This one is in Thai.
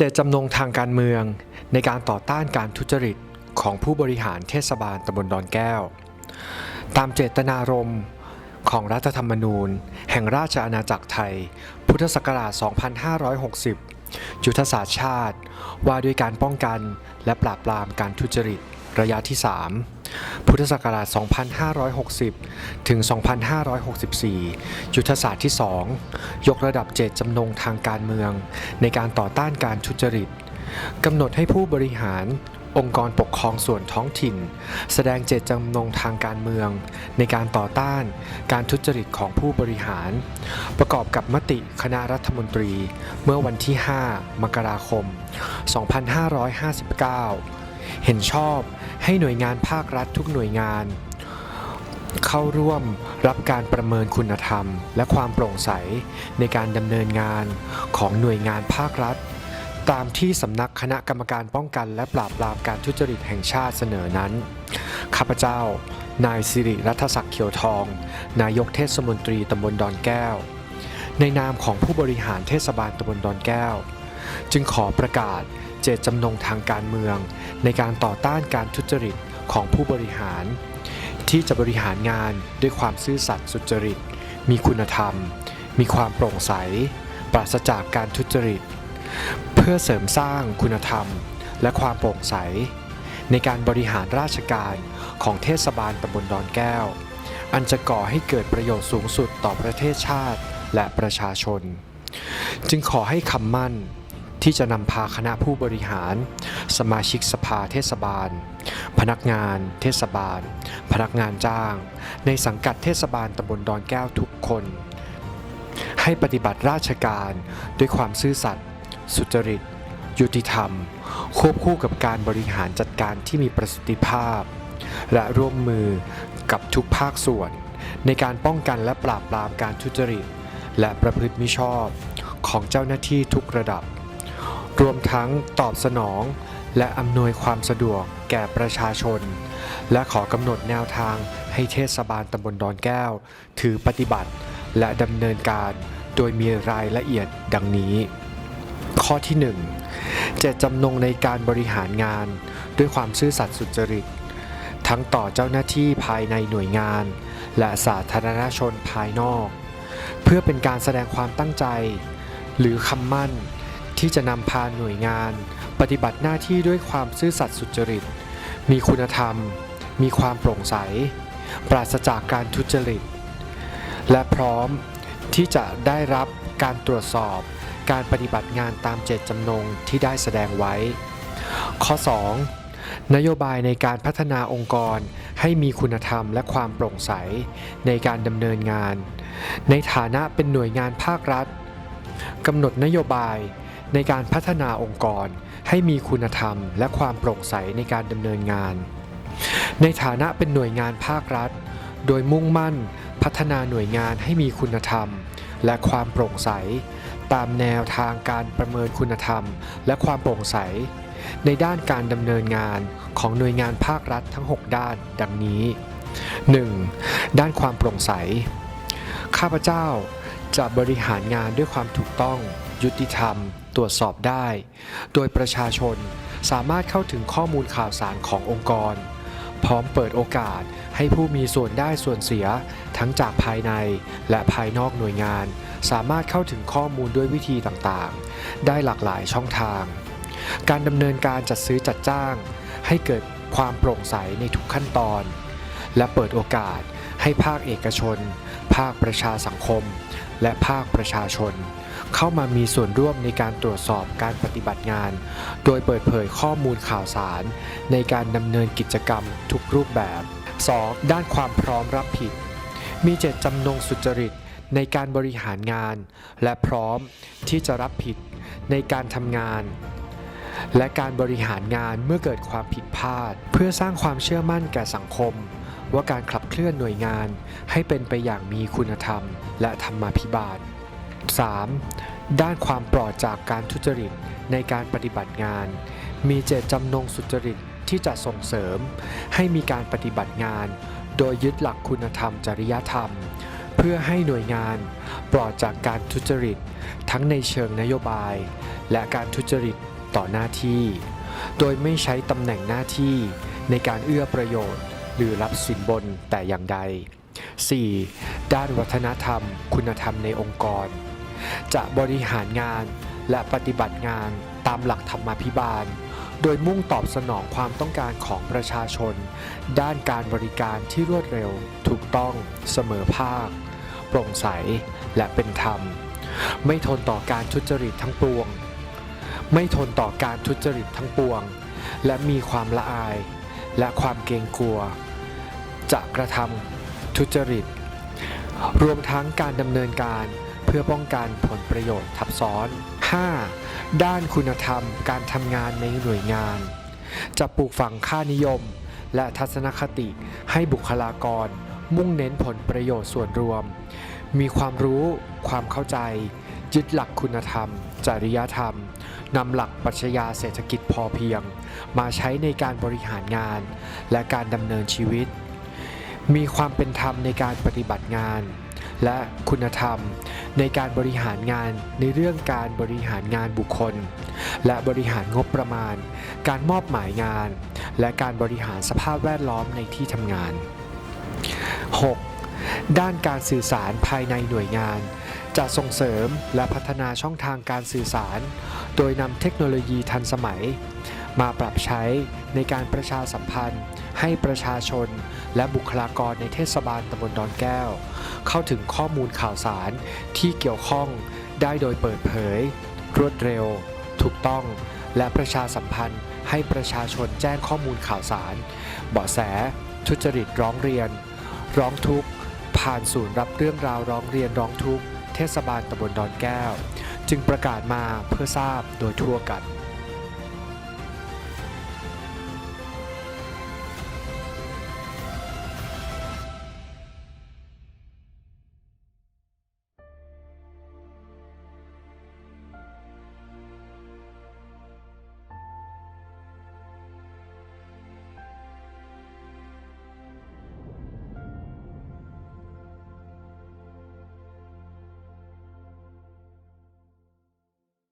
จตจำนงทางการเมือง ในการต่อต้านการทุจริตของผู้บริหารเทศบาลตำบลดอนแก้ว ตามเจตนารมณ์ของรัฐธรรมนูญ แห่งราชอาณาจักรไทย พุทธศักราช 2560 ยุทธศาสตร์ชาติ ว่าด้วยการป้องกันและปราบปรามการทุจริตระยะที่ 3 พุทธศักราช 2560 ถึง 2564 ยุทธศาสตร์ที่ 2 ยกระดับเจตจำนงทางการเมือง ในการต่อต้านการทุจริต กำหนดให้ผู้บริหาร องค์กรปกครองส่วนท้องถิ่น แสดงเจตจำนงทางการเมือง ในการต่อต้านการทุจริตของผู้บริหาร ประกอบกับมติคณะรัฐมนตรี เมื่อวันที่ 5 มกราคม 2559 เห็นชอบให้หน่วยงานภาครัฐทุกหน่วยงาน เข้าร่วมรับการประเมินคุณธรรม และความโปร่งใสในการดำเนินงานของหน่วยงานภาครัฐ ตามที่สำนักคณะกรรมการป้องกัน และปราบปรามการทุจริตแห่งชาติเสนอนั้น ข้าพเจ้า นายสิริรัตศักดิ์เขียวทอง นายกเทศมนตรีตำบลดอนแก้ว ในนามของผู้บริหารเทศบาลตำบลดอนแก้ว จึงขอประกาศ เจตจำนงทางการเมือง ในการต่อต้านการทุจริตของผู้บริหาร ที่จะบริหารงานด้วยความซื่อสัตย์สุจริต มีคุณธรรม มีความโปร่งใส ปราศจากการทุจริต เพื่อเสริมสร้างคุณธรรม และความโปร่งใส ในการบริหารราชการของเทศบาลตำบลดอนแก้ว อันจะก่อให้เกิดประโยชน์สูงสุดต่อประเทศชาติและประชาชน จึงขอให้คำมั่น ที่จะนำพาคณะผู้บริหาร สมาชิกสภาเทศบาล พนักงาน เทศบาล พนักงานจ้าง ในสังกัดเทศบาลตำบลดอนแก้วทุกคน ให้ปฏิบัติราชการด้วยความซื่อสัตย์สุจริต ยุติธรรม ควบคู่กับการบริหารจัดการที่มีประสิทธิภาพ และร่วมมือกับทุกภาคส่วน ในการป้องกันและปราบปรามการทุจริต และประพฤติมิชอบของเจ้าหน้าที่ทุกระดับ รวมทั้งตอบสนอง และอำนวยความสะดวกแก่ประชาชน และขอกำหนดแนวทางให้เทศบาลตำบลดอนแก้ว ถือปฏิบัติและดำเนินการ โดยมีรายละเอียดดังนี้ ข้อที่ 1 เจตจำนงในการบริหารงาน ด้วยความซื่อสัตย์สุจริต ทั้งต่อเจ้าหน้าที่ภายในหน่วยงาน และสาธารณชนภายนอก เพื่อเป็นการแสดงความตั้งใจ หรือคำมั่น ที่จะนำพาหน่วยงาน ปฏิบัติหน้าที่ด้วยความซื่อสัตย์สุจริต มีคุณธรรม มีความโปร่งใส ปราศจากการทุจริต และพร้อมที่จะได้รับการตรวจสอบ การปฏิบัติงานตามเจตจำนงที่ได้แสดงไว้ ข้อ 2. นโยบายในการพัฒนาองค์กรให้มีคุณธรรมและความโปร่งใสในการดำเนินงาน ในฐานะเป็นหน่วยงานภาครัฐกำหนดนโยบาย ในการพัฒนาองค์กร ให้มีคุณธรรม และความโปร่งใสในการดำเนินงาน ในฐานะเป็นหน่วยงานภาครัฐ โดยมุ่งมั่น พัฒนาหน่วยงานให้มีคุณธรรม และความโปร่งใส ตามแนวทางการประเมินคุณธรรม และความโปร่งใส ในด้านการดำเนินงานของหน่วยงานภาครัฐทั้ง 6 ด้าน ดังนี้ 1. ด้านความโปร่งใส ข้าพเจ้าจะบริหารงานด้วยความถูกต้อง ยุติธรรม ตรวจสอบได้ โดยประชาชนสามารถเข้าถึงข้อมูลข่าวสารขององค์กร พร้อมเปิดโอกาสให้ผู้มีส่วนได้ส่วนเสีย ทั้งจากภายในและภายนอกหน่วยงาน สามารถเข้าถึงข้อมูลด้วยวิธีต่างๆ ได้หลากหลายช่องทาง การดำเนินการจัดซื้อจัดจ้าง ให้เกิดความโปร่งใสในทุกขั้นตอน และเปิดโอกาสให้ภาคเอกชน ภาคประชาสังคม และภาคประชาชน เข้ามามีส่วนร่วมในการตรวจสอบการปฏิบัติงาน โดยเปิดเผยข้อมูลข่าวสาร ในการดำเนินกิจกรรมทุกรูปแบบ 2. ด้านความพร้อมรับผิด มีเจตจำนงสุจริตในการบริหารงาน และพร้อมที่จะรับผิดในการทำงาน และการบริหารงานเมื่อเกิดความผิดพลาด เพื่อสร้างความเชื่อมั่นแก่สังคม ว่าการขับเคลื่อนหน่วยงานให้เป็นไปอย่างมีคุณธรรม และธรรมาภิบาล 3. ด้านความปลอดจากการทุจริตในการปฏิบัติงาน มีเจตจำนงสุจริตที่จะส่งเสริม ให้มีการปฏิบัติงาน โดยยึดหลักคุณธรรมจริยธรรม เพื่อให้หน่วยงานปลอดจากการทุจริต ทั้งในเชิงนโยบาย และการทุจริตต่อหน้าที่ โดยไม่ใช้ตำแหน่งหน้าที่ในการเอื้อประโยชน์ หรือรับสินบนแต่อย่างใด 4. ด้านวัฒนธรรม คุณธรรมในองค์กร จะบริหารงานและปฏิบัติงานตามหลักธรรมาภิบาล โดยมุ่งตอบสนองความต้องการของประชาชน ด้านการบริการที่รวดเร็ว ถูกต้องเสมอภาค โปร่งใสและเป็นธรรม ไม่ทนต่อการทุจริตทั้งปวง ไม่ทนต่อการทุจริตทั้งปวง และมีความละอายและความเกรงกลัว จะกระทำทุจริต รวมทั้งการดำเนินการ พื่อป้องกันผลประโยชน์ทับซ้อน 5. ด้านคุณธรรมการทำงานในหน่วยงาน จะปลูกฝังค่านิยม และทัศนคติให้บุคลากร มุ่งเน้นผลประโยชน์ส่วนรวม มีความรู้ความเข้าใจ ยึดหลักคุณธรรม จริยธรรมนำหลักปรัชญาเศรษฐกิจพอเพียง มาใช้ในการบริหารงาน และการดำเนินชีวิต มีความเป็นธรรมในการปฏิบัติงาน และคุณธรรม ในการบริหารงานในเรื่องการบริหารงานบุคคล และบริหารงบประมาณ การมอบหมายงาน และการบริหารสภาพแวดล้อมในที่ทำงาน 6. ด้านการสื่อสารภายในหน่วยงาน จะส่งเสริมและพัฒนาช่องทางการสื่อสาร โดยนำเทคโนโลยีทันสมัย มาปรับใช้ในการประชาสัมพันธ์ ให้ประชาชน และบุคลากรในเทศบาลตำบลดอนแก้ว เข้าถึงข้อมูลข่าวสารที่เกี่ยวข้องได้โดยเปิดเผย รวดเร็ว ถูกต้อง และประชาสัมพันธ์ ให้ประชาชนแจ้งข้อมูลข่าวสาร เบาะแส ทุจริตร้องเรียน ร้องทุกข์ ผ่านศูนย์รับเรื่องราวร้องเรียนร้องทุกข์เทศบาลตำบลดอนแก้ว จึงประกาศมาเพื่อทราบโดยทั่วกัน